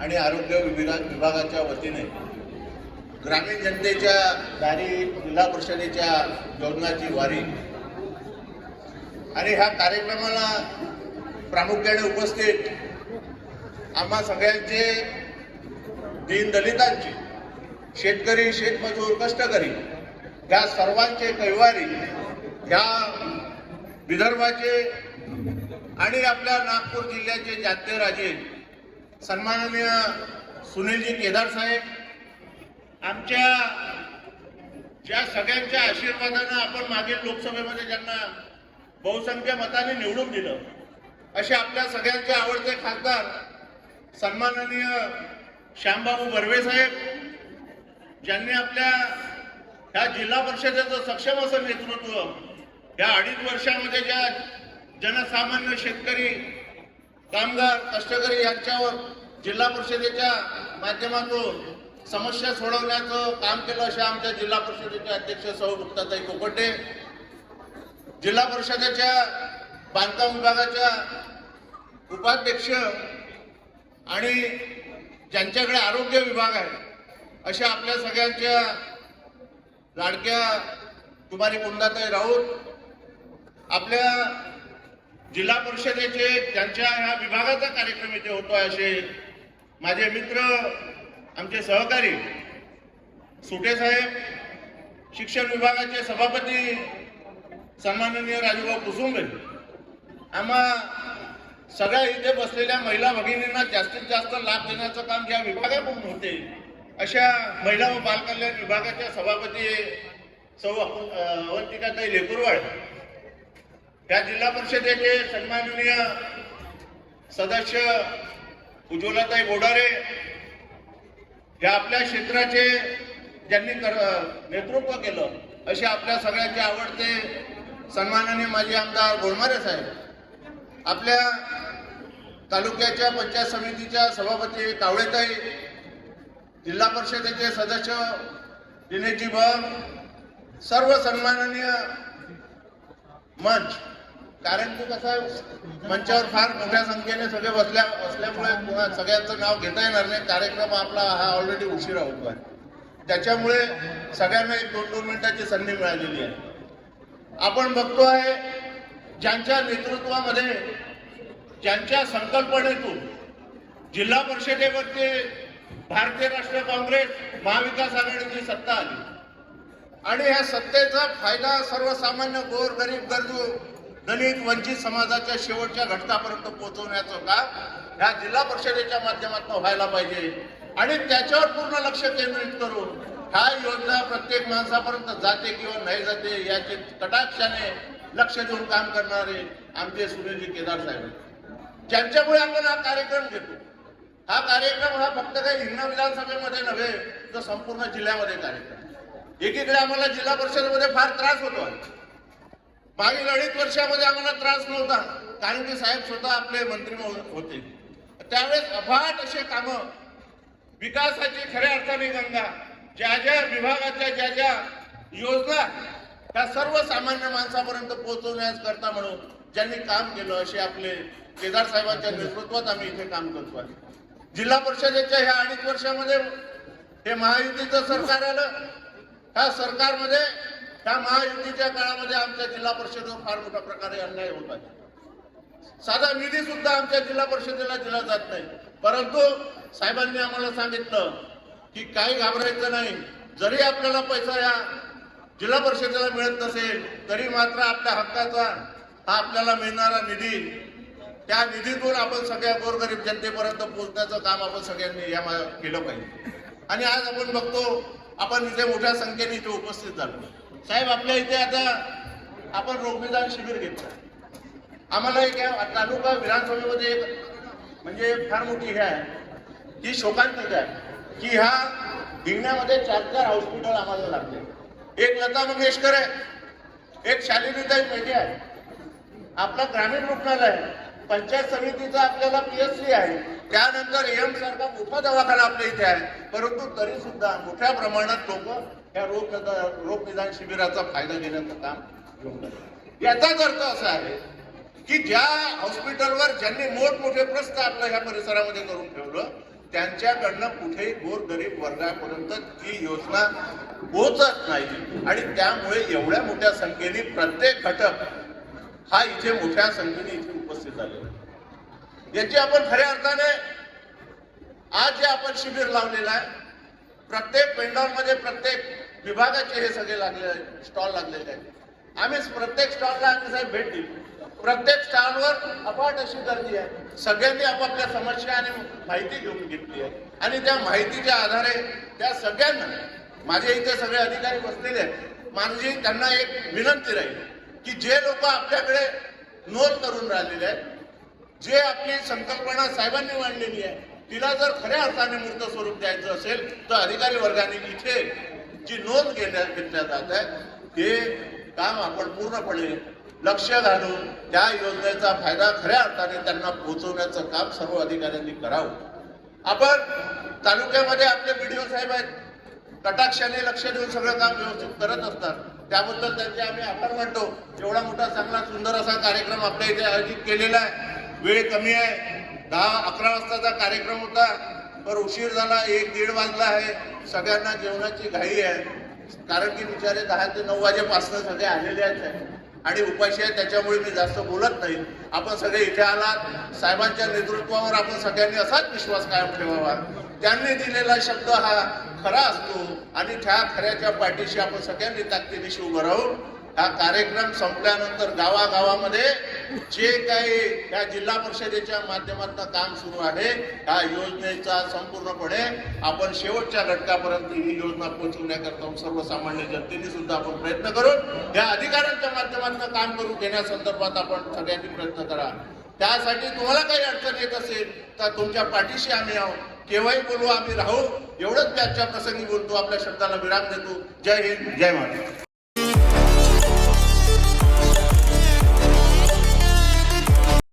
आणि आरोग्य विभागा विभागाच्या वतीने ग्रामीण जनतेच्या दारी जिल्हा परिषदेच्या योजनाची वारी. आणि ह्या कार्यक्रमाला प्रामुख्याने उपस्थित आम्हा सगळ्यांचे दीनदलितांचे शेतकरी शेतमजूर कष्टकरी या सर्वांचे कैवारी ह्या विदर्भाचे आणि आपल्या नागपूर जिल्ह्याचे जाते राजे सन्माननीय सुनीलजी केदार साहेब आमच्या ज्या सगळ्यांच्या आशीर्वादानं आपण मागील लोकसभेमध्ये ज्यांना बहुसंख्य मताने निवडून दिलं असे आपल्या सगळ्यांचे आवडते खासदार सन्माननीय श्यामबाबू बर्वे साहेब ज्यांनी आपल्या ह्या जिल्हा परिषदेचं सक्षम असं नेतृत्व या अडीच वर्षामध्ये ज्या जनसामान्य शेतकरी कामगार कष्टकरी यांच्यावर जिल्हा परिषदेच्या माध्यमातून समस्या सोडवण्याचं काम केलं अशा आमच्या जिल्हा परिषदेचे अध्यक्ष सौ मुक्ताताई कोकटे जिल्हा परिषदेच्या बांधकाम विभागाच्या उपाध्यक्ष आणि ज्यांच्याकडे आरोग्य विभाग आहे अशा आपल्या सगळ्यांच्या लाडक्या कुमारी कुंदाताई राऊत आपल्या जिल्हा परिषदेचे ज्यांच्या ह्या विभागाचा कार्यक्रम इथे होतोय असे माझे मित्र आमचे सहकारी सुटे साहेब शिक्षण विभागाचे सभापती सन्माननीय राजूभाऊ कुसुंबे आम्हा सगळ्या इथे बसलेल्या महिला भगिनींना जास्तीत जास्त लाभ देण्याचं काम ज्या विभागाकडून होते. अशा महिला व बालकल्याण विभागाच्या सभापती सौ अवंतिकाताई लेकुरवाड या जिल्हा परिषदेचे सन्माननीय सदस्य उज्ज्वलाताई बोडारे या आपल्या क्षेत्राचे ज्यांनी नेतृत्व केलं असे आपल्या सगळ्यांचे आवडते सन्मानाने माजी आमदार गोलमारे साहेब. आपल्या तालुक्याच्या पंचायत समितीच्या सभापती कावळेताई जिल्हा परिषदेचे सदस्य दिनेशजी बम सर्व सन्माननीय मंच कारण की कसं आहे, मंचावर फार मोठ्या संख्येने सगळे बसल्या असल्यामुळे सगळ्यांचं नाव घेता येणार नाही. कार्यक्रम आपला हा ऑलरेडी उशिरा होतो आहे. त्याच्यामुळे सगळ्यांना एक दोन दोन मिनिटाची संधी मिळालेली आहे. आपण बघतो आहे ज्यांच्या नेतृत्वामध्ये ज्यांच्या संकल्पनेतून जिल्हा परिषदेवरती भारतीय राष्ट्रीय काँग्रेस महाविकास आघाडीची सत्ता आली. आणि ह्या सत्तेचा फायदा सर्वसामान्य गोर गरीब गरजू दलित वंचित समाजाच्या शेवटच्या घटकापर्यंत पोहोचवण्याचं काम ह्या जिल्हा परिषदेच्या माध्यमातून व्हायला पाहिजे. आणि त्याच्यावर पूर्ण लक्ष केंद्रित करून ह्या योजना प्रत्येक माणसापर्यंत जाते किंवा नाही जाते याचे कटाक्षाने लक्ष देऊन काम करणारे आमचे सुनीलजी केदार साहेब ज्यांच्यामुळे आपण हा कार्यक्रम घेतो. हा कार्यक्रम हा फक्त काही हिंगणा विधानसभेमध्ये नव्हे तर संपूर्ण जिल्ह्यामध्ये कार्यक्रम एकीकडे आम्हाला जिल्हा परिषदेमध्ये फार त्रास होतो आहे. मागील अडीच वर्षामध्ये आम्हाला त्रास नव्हता कारण की साहेब स्वतः आपले मंत्री हो-, होते. त्यावेळेस अफाट असे कामं विकासाची खऱ्या अर्थाने गंगा ज्या ज्या विभागाच्या ज्या ज्या योजना त्या सर्वसामान्य माणसापर्यंत पोहोचवण्यास करता म्हणून ज्यांनी काम केलं असे आपले केदार साहेबांच्या नेतृत्वात आम्ही इथे काम करतो आहे. जिल्हा परिषदेच्या ह्या अडीच वर्षामध्ये हे महायुतीचं सरकार आलं. ह्या सरकारमध्ये त्या महायुतीच्या काळामध्ये आमच्या जिल्हा परिषदेवर फार मोठ्या प्रकारे अन्याय होत आहे. साधा निधी सुद्धा आमच्या जिल्हा परिषदेला दिला जात नाही. परंतु साहेबांनी आम्हाला सांगितलं की काही घाबरायचं नाही. जरी आपल्याला पैसा या जिल्हा परिषदेला मिळत नसेल तरी मात्र आपल्या हक्काचा हा आपल्याला मिळणारा निधी त्या निधीतून आपण सगळ्या गोरगरीब जनतेपर्यंत पोहोचण्याचं काम आपण सगळ्यांनी या मा- केलं पाहिजे. आणि आज आपण बघतो आपण इथे मोठ्या संख्येने इथे उपस्थित झालो. साहेब आपल्या इथे आता आपण रोगनिदान शिबिर घेतलं. आम्हाला एक तालुका विधानसभेमध्ये एक म्हणजे फार मोठी हे आहे. ही शोकांतिका आहे की ह्या भिंगण्यामध्ये चार चार हॉस्पिटल आम्हाला लागले. एक लता मंगेशकर आहे एक शालिनीताई पेढे आहे. आपला ग्रामीण रुग्णालय आहे. पंचायत समितीचा आपल्याला पीएचसी आहे. त्यानंतर एम सारखा मोठा दवाखाना आपल्या इथे आहे. परंतु तरी सुद्धा मोठ्या प्रमाणात लोक या रोग रोग निदान शिबिराचा फायदा घेण्याचं काम याचाच अर्थ असा आहे की ज्या हॉस्पिटलवर ज्यांनी मोठमोठे प्रस्ताव आपल्या ह्या परिसरामध्ये करून ठेवलं त्यांच्याकडनं कुठेही गोरगरीब वर्गापर्यंत ही योजना पोहोचत नाही आणि त्यामुळे एवढ्या मोठ्या संख्येने प्रत्येक घटक हा इथे मोठ्या संख्येने इथे उपस्थित झालेला आहे. याची आपण खऱ्या अर्थाने आज जे आपण शिबिर लावलेलं आहे प्रत्येक पेंडॉलमध्ये प्रत्येक विभागाचे हे सगळे लागले स्टॉल लागलेले आहेत. आम्ही प्रत्येक स्टॉलला आम्ही साहेब भेट दिली. प्रत्येक स्टॉलवर अफाट अशी गर्दी आहे. सगळ्यांनी आपापल्या समस्या आणि माहिती घेऊन घेतली आहे. आणि त्या माहितीच्या आधारे त्या सगळ्यांना माझे इथे सगळे अधिकारी बसलेले आहेत माझी त्यांना एक विनंती राहील की जे लोक आपल्याकडे नोंद करून राहिलेले आहेत जे आपली संकल्पना साहेबांनी मांडलेली आहे तिला जर खऱ्या अर्थाने मूर्त स्वरूप द्यायचं असेल तर अधिकारी वर्गाने इथे जी नोंद घेण्या घेतल्या जात आहे हे काम आपण पूर्णपणे लक्ष घालून त्या योजनेचा फायदा खऱ्या अर्थाने त्यांना पोहोचवण्याचं काम सर्व अधिकाऱ्यांनी करावं. आपण तालुक्यामध्ये आपले बीडीओ साहेब आहेत कटाक्षाने लक्ष देऊन सगळं काम व्यवस्थित करत असतात. त्याबद्दल त्यांचे आम्ही आभार मानतो. एवढा मोठा चांगला सुंदर असा कार्यक्रम आपल्या इथे आयोजित केलेला आहे. वेळ कमी आहे. दहा अकरा वाजताचा कार्यक्रम होता. पर उशीर झाला एक दीड वाजला आहे. सगळ्यांना जेवणाची घाई आहे. कारण की बिचारे दहा ते नऊ वाजेपासून सगळे आलेले आहेत. आणि उपाशी आहे त्याच्यामुळे मी जास्त बोलत नाही. आपण सगळे इथे आलात. साहेबांच्या नेतृत्वावर आपण सगळ्यांनी असाच विश्वास कायम ठेवावा. त्यांनी दिलेला शब्द हा खरा असतो. आणि त्या खऱ्याच्या पाठीशी आपण सगळ्यांनी ताकदीनिशी उभं राहू हा कार्यक्रम संपल्यानंतर गावागावामध्ये जे काही या जिल्हा परिषदेच्या माध्यमातून काम सुरू आहे या योजनेचा संपूर्णपणे आपण शेवटच्या घटकापर्यंत ही योजना पोहोचवण्याकरता सर्वसामान्य जनतेने सुद्धा आपण प्रयत्न करून या अधिकाऱ्यांच्या माध्यमातून काम करून घेण्यासंदर्भात आपण सगळ्यांनी प्रयत्न करा. त्यासाठी तुम्हाला काही अडचण येत असेल तर तुमच्या पाठीशी आम्ही आहोत. केव्हाही बोलू आम्ही राहू. एवढंच त्याच्या प्रसंगी बोलतो. आपल्या शब्दाला विराम देतो. जय हिंद. जय महाराष्ट्र